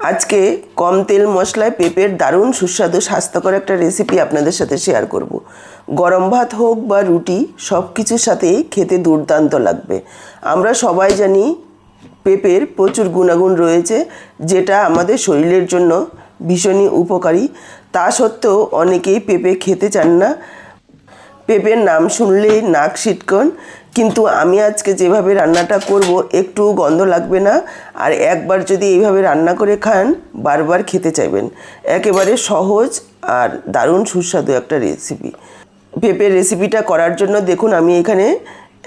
আজকে কম তেল মশলায় পেঁপের দারুণ সুস্বাদু স্বাস্থ্যকর একটা রেসিপি আপনাদের সাথে শেয়ার করব। গরম ভাত হোক বা রুটি সব কিছুর সাথেই খেতে দুর্দান্ত লাগবে। আমরা সবাই জানি পেঁপের প্রচুর গুণাগুণ রয়েছে, যেটা আমাদের শরীরের জন্য ভীষণই উপকারী। তা সত্ত্বেও অনেকেই পেঁপে খেতে চান না। পেঁপের নাম শুনলেই নাক সিটকন। কিন্তু আমি আজকে যেভাবে রান্নাটা করব, একটু গন্ধ লাগবে না। আর একবার যদি এইভাবে রান্না করে খান, বারবার খেতে চাইবেন। একেবারে সহজ আর দারুণ সুস্বাদু একটা রেসিপি পেঁপের রেসিপিটা করার জন্য দেখুন, আমি এখানে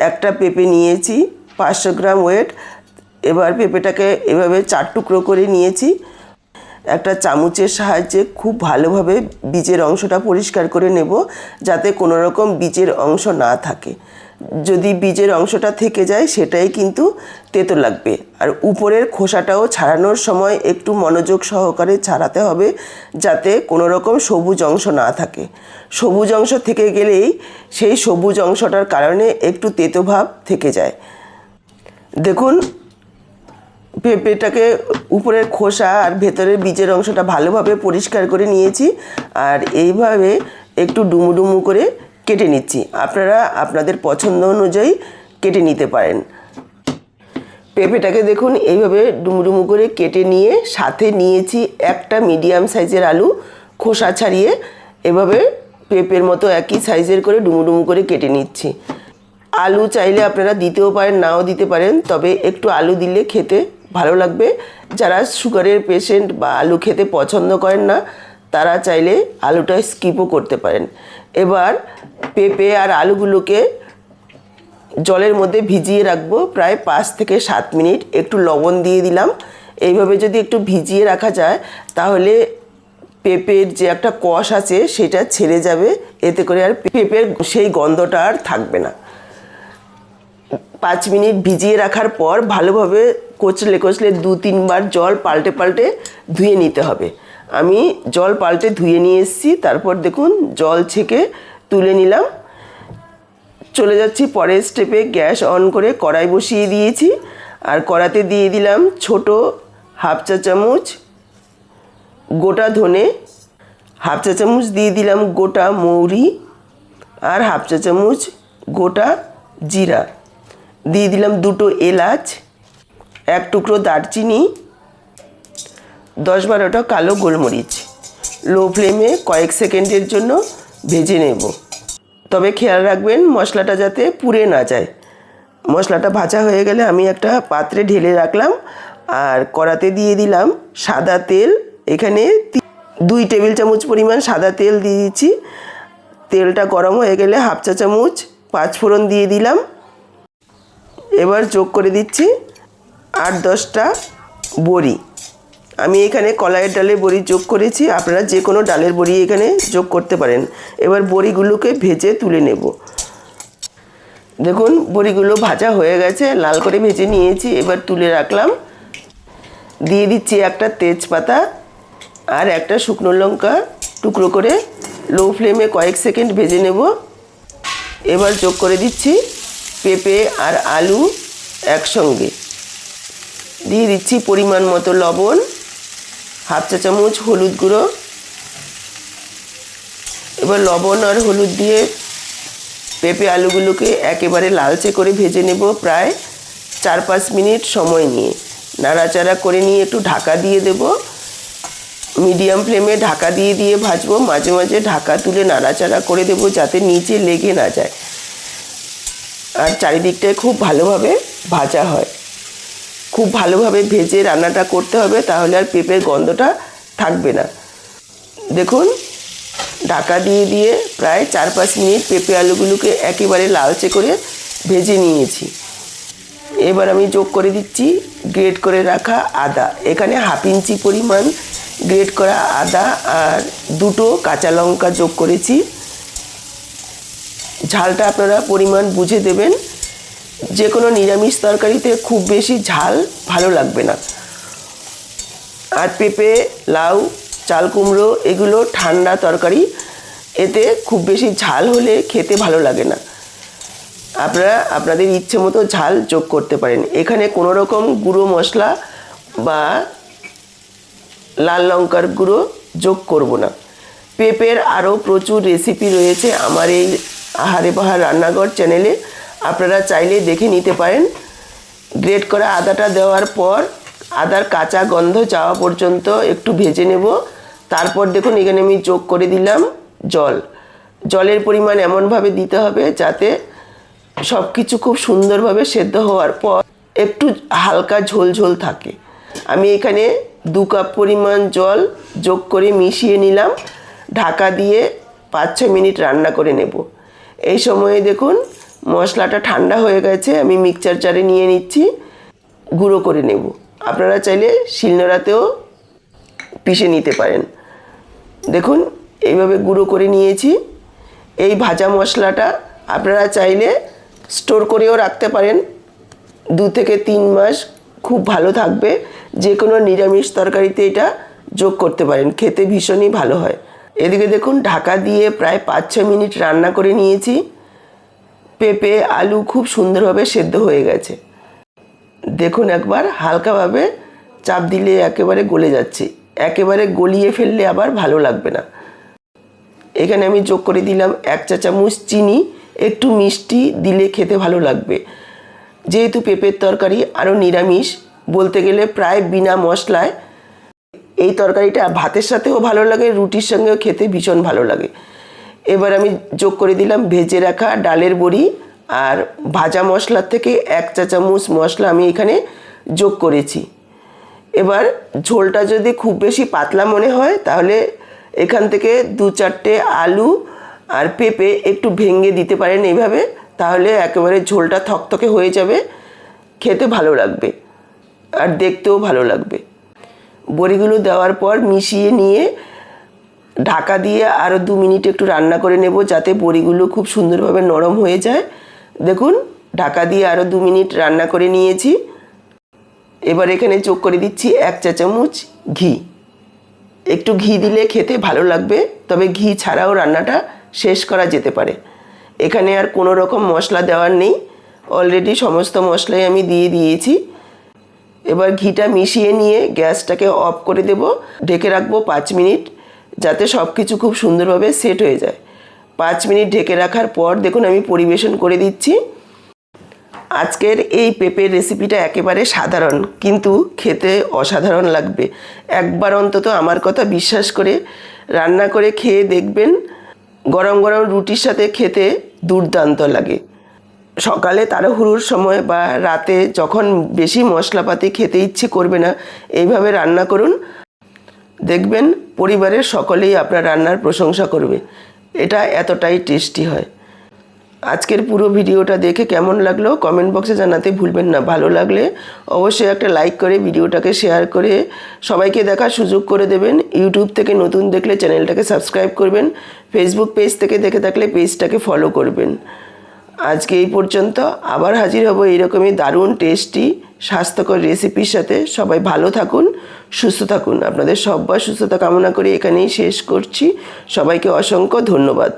একটা পেঁপে নিয়েছি, পাঁচশো গ্রাম ওয়েট এবার পেঁপেটাকে এভাবে চার টুকরো করে নিয়েছি। একটা চামচের সাহায্যে খুব ভালোভাবে বীজের অংশটা পরিষ্কার করে নেব, যাতে কোনো রকম বীজের অংশ না থাকে। যদি বীজের অংশটা থেকে যায়, সেটাই কিন্তু তেতো লাগবে। আর উপরের খোসাটাও ছাড়ানোর সময় একটু মনোযোগ সহকারে ছাড়াতে হবে, যাতে কোনো রকম সবুজ অংশ না থাকে। সবুজ অংশ থেকে গেলেই সেই সবুজ অংশটার কারণে একটু তেতো ভাব থেকে যায়। দেখুন, পেঁপেটাকে উপরের খোসা আর ভেতরের বীজের অংশটা ভালোভাবে পরিষ্কার করে নিয়েছি, আর এইভাবে একটু ডুমু ডুমু করে কেটে নিচ্ছি। আপনারা আপনাদের পছন্দ অনুযায়ী কেটে নিতে পারেন। পেঁপেটাকে দেখুন, এইভাবে ডুমুডুমু করে কেটে নিয়ে সাথে নিয়েছি একটা মিডিয়াম সাইজের আলু, খোসা ছাড়িয়ে এভাবে পেঁপের মতো একই সাইজের করে ডুমুডুমু করে কেটে নিচ্ছি। আলু চাইলে আপনারা দিতেও পারেন, নাও দিতে পারেন, তবে একটু আলু দিলে খেতে ভালো লাগবে। যারা সুগারের পেশেন্ট বা আলু খেতে পছন্দ করেন না, তারা চাইলে আলুটা স্কিপও করতে পারেন। এবার পেঁপে আর আলুগুলোকে জলের মধ্যে ভিজিয়ে রাখব। প্রায় পাঁচ থেকে সাত মিনিট একটু লবণ দিয়ে দিলাম। এইভাবে যদি একটু ভিজিয়ে রাখা যায়, তাহলে পেঁপের যে একটা কষ আছে, সেটা ছেড়ে যাবে। এতে করে আর পেঁপের সেই গন্ধটা আর থাকবে না। পাঁচ মিনিট ভিজিয়ে রাখার পর ভালোভাবে কচলে কচলে দু তিনবার জল পাল্টে পাল্টে ধুয়ে নিতে হবে। আমি জল পাল্টে ধুয়ে নিয়ে এসেছি। তারপর দেখুন, জল ছেঁকে তুলে নিলাম। চলে যাচ্ছি পরের স্টেপে গ্যাস অন করে কড়াই বসিয়ে দিয়েছি। আর কড়াতে দিয়ে দিলাম ছোট হাফ চা চামচ গোটা ধনে। হাফ চা চামচ দিয়ে দিলাম গোটা মৌরি। আর হাফ চা চামচ গোটা জিরা। দিয়ে দিলাম দুটো এলাচ, এক টুকরো দারচিনি, দশ বারোটা কালো গোলমরিচ। লো ফ্লেমে কয়েক সেকেন্ডের জন্য ভেজে নেব। তবে খেয়াল রাখবেন, মশলাটা যাতে পুড়ে না যায়। মশলাটা ভাজা হয়ে গেলে আমি একটা পাত্রে ঢেলে রাখলাম আর কড়াতে দিয়ে দিলাম সাদা তেল। এখানে দুই টেবিল চামচ পরিমাণ সাদা তেল দিয়ে দিচ্ছি। তেলটা গরম হয়ে গেলে হাফ চা চামচ পাঁচ ফোড়ন দিয়ে দিলাম। এবার যোগ করে দিচ্ছি আট দশটা বড়ি। আমি এখানে কলাইয়ের ডালের বড়ি যোগ করেছি। আপনারা যে কোনো ডালের বড়ি এখানে যোগ করতে পারেন। এবার বড়িগুলোকে ভেজে তুলে নেব। দেখুন, বড়িগুলো ভাজা হয়ে গেছে। লাল করে ভেজে নিয়েছি। এবার তুলে রাখলাম। দিয়ে দিচ্ছি একটা তেজপাতা আর একটা শুকনো লঙ্কা টুকরো করে। লো ফ্লেমে কয়েক সেকেন্ড ভেজে নেব। এবার যোগ করে দিচ্ছি পেঁপে আর আলু একসঙ্গে। দিয়ে দিচ্ছি পরিমাণ মতো লবণ। হাফ চা চামচ হলুদ গুঁড়ো। এবার লবণ আর হলুদ দিয়ে পেঁপে আলুগুলোকে একেবারে লালচে করে ভেজে নেব প্রায় চার পাঁচ মিনিট সময় নিয়ে। নাড়াচাড়া করে নিয়ে একটু ঢাকা দিয়ে দেব। মিডিয়াম ফ্লেমে ঢাকা দিয়ে দিয়ে ভাজবো। মাঝে মাঝে ঢাকা তুলে নাড়াচাড়া করে দেবো যাতে নিচে লেগে না যায়। আর চারিদিকটায় খুব ভালোভাবে ভাজা হয়। খুব ভালোভাবে ভেজে রান্নাটা করতে হবে, তাহলে আর পেঁপের গন্ধটা থাকবে না। দেখুন, ঢাকা দিয়ে দিয়ে প্রায় চার পাঁচ মিনিট পেঁপে আলুগুলোকে একেবারে লালচে করে ভেজে নিয়েছি। এবার আমি যোগ করে দিচ্ছি গ্রেট করে রাখা আদা। এখানে হাফ ইঞ্চি পরিমাণ গ্রেট করা আদা আর দুটো কাঁচা লঙ্কা যোগ করেছি। ঝালটা আপনারা পরিমাণ বুঝে দেবেন। যে কোনো নিরামিষ তরকারিতে খুব বেশি ঝাল ভালো লাগবে না। আর পেঁপে, লাউ, চাল কুমড়ো এগুলো ঠান্ডা তরকারি, এতে খুব বেশি ঝাল হলে খেতে ভালো লাগে না। আপনারা, আপনাদের ইচ্ছে মতো ঝাল যোগ করতে পারেন। এখানে কোনো রকম গুঁড়ো মশলা বা লাল লঙ্কার গুঁড়ো যোগ করব না। পেঁপের আরও প্রচুর রেসিপি রয়েছে আমার এই আহারে বাহার রান্নাঘর চ্যানেলে। আপনারা চাইলে দেখে নিতে পারেন। গ্রেট করা আদাটা দেওয়ার পর আদার কাঁচা গন্ধ যাওয়া পর্যন্ত একটু ভেজে নেব। তারপর দেখুন, এখানে আমি যোগ করে দিলাম জল। জলের পরিমাণ এমনভাবে দিতে হবে যাতে সব কিছু খুব সুন্দরভাবে সেদ্ধ হওয়ার পর একটু হালকা ঝোল ঝোল থাকে। আমি এখানে দু কাপ পরিমাণ জল যোগ করে মিশিয়ে নিলাম। ঢাকা দিয়ে পাঁচ ছ মিনিট রান্না করে নেব। এই সময়ে দেখুন মশলাটা ঠান্ডা হয়ে গেছে, আমি মিক্সচার জারে নিয়ে নিচ্ছি। গুঁড়ো করে নেব। আপনারা চাইলে শিলনোড়াতেও পিষে নিতে পারেন। দেখুন, এইভাবে গুঁড়ো করে নিয়েছি। এই ভাজা মশলাটা আপনারা চাইলে স্টোর করেও রাখতে পারেন। দু থেকে তিন মাস খুব ভালো থাকবে। যে কোনো নিরামিষ তরকারিতে এটা যোগ করতে পারেন। খেতে ভীষণই ভালো হয়। এদিকে দেখুন, ঢাকা দিয়ে প্রায় পাঁচ ছ মিনিট রান্না করে নিয়েছি। পেঁপে, আলু খুব সুন্দরভাবে সেদ্ধ হয়ে গেছে। দেখুন একবার, হালকাভাবে চাপ দিলে একেবারে গলে যাচ্ছে। একেবারে গলিয়ে ফেললে আবার ভালো লাগবে না। এখানে আমি যোগ করে দিলাম এক চা চামচ চিনি, একটু মিষ্টি দিলে খেতে ভালো লাগবে। যেহেতু পেঁপের তরকারি আরও নিরামিষ, বলতে গেলে প্রায় বিনা মশলায়, এই তরকারিটা ভাতের সাথেও ভালো লাগে, রুটির সঙ্গেও খেতে ভীষণ ভালো লাগে। এবার আমি যোগ করে দিলাম ভেজে রাখা ডালের বড়ি আর ভাজা মশলার থেকে এক চা চামচ মশলা আমি এখানে যোগ করেছি। এবার ঝোলটা যদি খুব বেশি পাতলা মনে হয়, তাহলে এখান থেকে দু চারটে আলু আর পেঁপে একটু ভেঙে দিতে পারেন এইভাবে, তাহলে একেবারে ঝোলটা থকথকে হয়ে যাবে, খেতে ভালো লাগবে আর দেখতেও ভালো লাগবে। বড়িগুলো দেওয়ার পর মিশিয়ে নিয়ে ঢাকা দিয়ে আরও দু মিনিট একটু রান্না করে নেব যাতে বড়িগুলো খুব সুন্দরভাবে নরম হয়ে যায়। দেখুন, ঢাকা দিয়ে আরও দু মিনিট রান্না করে নিয়েছি। এবার এখানে যোগ করে দিচ্ছি এক চা চামচ ঘি। একটু ঘি দিলে খেতে ভালো লাগবে, তবে ঘি ছাড়াও রান্নাটা শেষ করা যেতে পারে। এখানে আর কোনো রকম মশলা দেওয়ার নেই। অলরেডি সমস্ত মশলাই আমি দিয়ে দিয়েছি। এবার ঘিটা মিশিয়ে নিয়ে গ্যাসটাকে অফ করে দেব। ঢেকে রাখব পাঁচ মিনিট। যাতে সব কিছু খুব সুন্দরভাবে সেট হয়ে যায়। পাঁচ মিনিট ঢেকে রাখার পর দেখুন আমি পরিবেশন করে দিচ্ছি। আজকের এই পেঁপের রেসিপিটা একেবারে সাধারণ, কিন্তু খেতে অসাধারণ লাগবে। একবার অন্তত আমার কথা বিশ্বাস করে, রান্না করে খেয়ে দেখবেন, গরম গরম রুটির সাথে খেতে দুর্দান্ত লাগে। সকালে তাড়াহুড়োর সময় বা রাতে যখন বেশি মশলাপাতি খেতে ইচ্ছে করবে না, এইভাবে রান্না করুন। দেখবেন পরিবারের সকলেই আপনার রান্নার প্রশংসা করবে। এটা এতটাই টেস্টি হয়। আজকের পুরো ভিডিওটা দেখে কেমন লাগল কমেন্ট বক্সে জানাতে ভুলবেন না। ভালো লাগলে অবশ্যই একটা লাইক করে ভিডিওটাকে শেয়ার করে সবাইকে দেখার সুযোগ করে দেবেন। ইউটিউব থেকে নতুন দেখলে চ্যানেলটাকে সাবস্ক্রাইব করবেন। ফেসবুক পেজ থেকে দেখে থাকলে পেজটাকে ফলো করবেন। আজকে এই পর্যন্ত আবার হাজির হব এইরকমই দারুণ টেস্টি স্বাস্থ্যকর রেসিপির সাথে। সবাই ভালো থাকুন, সুস্থ থাকুন। আপনাদের সব্বার সুস্থতা কামনা করে এখানেই শেষ করছি। সবাইকে অসংখ্য ধন্যবাদ।